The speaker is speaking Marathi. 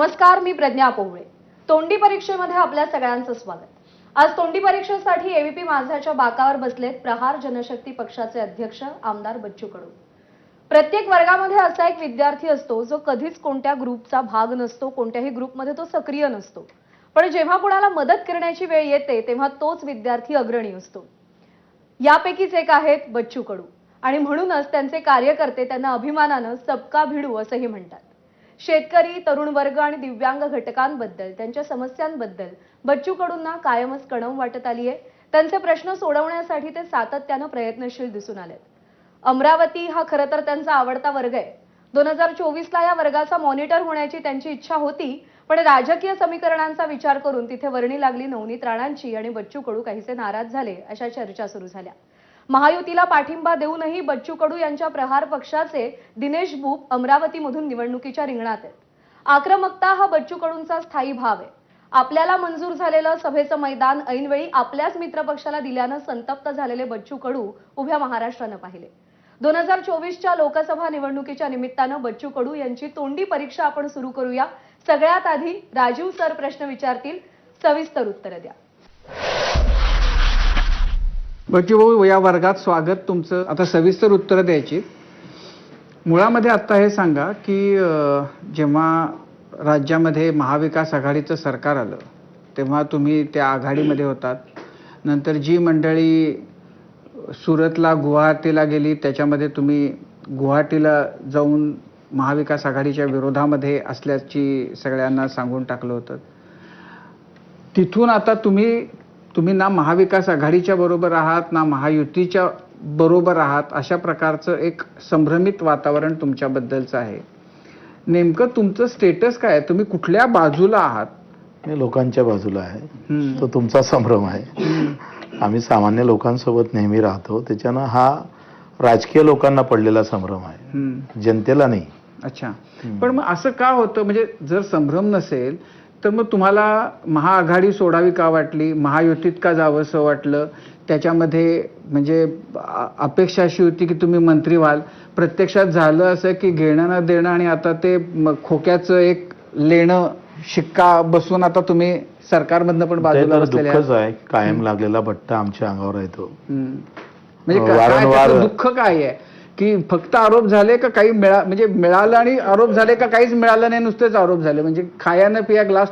नमस्कार मी प्रज्ञा पोवळे तोंडी परीक्षेमध्ये आपल्या सगळ्यांचं स्वागत. आज तोंडी परीक्षेसाठी एबीपी माझाच्या बाकावर बसलेत प्रहार जनशक्ती पक्षाचे अध्यक्ष आमदार बच्चू कडू. प्रत्येक वर्गामध्ये असा एक विद्यार्थी असतो जो कधीच कोणत्या ग्रुपचा भाग नसतो कोणत्याही ग्रुपमध्ये तो सक्रिय नसतो. पण जेव्हा कोणाला मदत करण्याची वेळ येते तेव्हा तोच विद्यार्थी अग्रणी असतो. यापैकीच एक आहेत बच्चू कडू. आणि म्हणूनच त्यांचे कार्यकर्ते त्यांना अभिमानानं सबका भिडू असंही म्हणतात. शेतकरी तरुण वर्ग आणि दिव्यांग घटकांबद्दल त्यांच्या समस्यांबद्दल बच्चू कडूंना कायमच कणव वाटत आली आहे. त्यांचे प्रश्न सोडवण्यासाठी ते सातत्यानं प्रयत्नशील दिसून आलेत. अमरावती हा खरं तर त्यांचा आवडता वर्ग आहे. दोन हजार चोवीसला या वर्गाचा मॉनिटर होण्याची त्यांची इच्छा होती पण राजकीय समीकरणांचा विचार करून तिथे वर्णी लागली नवनीत राणांची आणि बच्चू कडू काहीसे नाराज झाले अशा चर्चा सुरू झाल्या. महायुतीला पाठिंबा देऊनही बच्चू कडू यांच्या प्रहार पक्षाचे दिनेश बुप अमरावतीमधून निवडणुकीच्या रिंगणात आहेत. आक्रमकता हा बच्चू कडूंचा स्थायी भाव आहे. आपल्याला मंजूर झालेलं सभेचं मैदान ऐनवेळी आपल्याच मित्रपक्षाला दिल्यानं संतप्त झालेले बच्चू कडू उभ्या महाराष्ट्रानं पाहिले. दोन हजार चोवीसच्या लोकसभा निवडणुकीच्या निमित्तानं बच्चू कडू यांची तोंडी परीक्षा आपण सुरू करूया. सगळ्यात आधी राजीव सर प्रश्न विचारतील. सविस्तर उत्तर द्या. बच्चू भाऊ या वर्गात स्वागत तुमचं. आता सविस्तर उत्तरं द्यायची. मुळामध्ये आत्ता हे सांगा की जेव्हा राज्यामध्ये महाविकास आघाडीचं सरकार आलं तेव्हा तुम्ही त्या आघाडीमध्ये होतात. नंतर जी मंडळी सुरतला गुवाहाटीला गेली त्याच्यामध्ये तुम्ही गुवाहाटीला जाऊन महाविकास आघाडीच्या विरोधामध्ये असल्याची सगळ्यांना सांगून टाकलं होतं. तिथून आता तुम्ही तुम्ही ना महाविकास आघाडीच्या बरोबर आहात ना महायुतीच्या बरोबर आहात अशा प्रकारचं एक संभ्रमित वातावरण तुमच्याबद्दलचं आहे. नेमकं तुमचं स्टेटस काय तुम्ही कुठल्या बाजूला आहात? मी लोकांच्या बाजूला आहे. तो तुमचा संभ्रम आहे. आम्ही सामान्य लोकांसोबत नेहमी राहतो. त्याच्यानं हा राजकीय लोकांना पडलेला संभ्रम आहे. जनतेला नाही. अच्छा. पण मग असं का होतं? म्हणजे जर संभ्रम नसेल तर मग तुम्हाला महाआघाडी सोडावी का वाटली? महायुतीत का जावंसं वाटलं? त्याच्यामध्ये म्हणजे अपेक्षा अशी होती की तुम्ही मंत्री व्हाल. प्रत्यक्षात झालं असं की घेणं न देणं आणि आता ते खोक्याचं एक लेणं शिक्का बसून आता तुम्ही सरकारमधनं पण बाजूला दुःखच. आहे. कायम लागलेला भट्टा आमच्या अंगावर येतो. म्हणजे दुःख काय आहे? की फक्त आरोप झाले का काही मिळा म्हणजे मिळालं आणि आरोप झाले का काहीच मिळालं नाही नुसतेच आरोप झाले. म्हणजे खायानं पिया ग्लास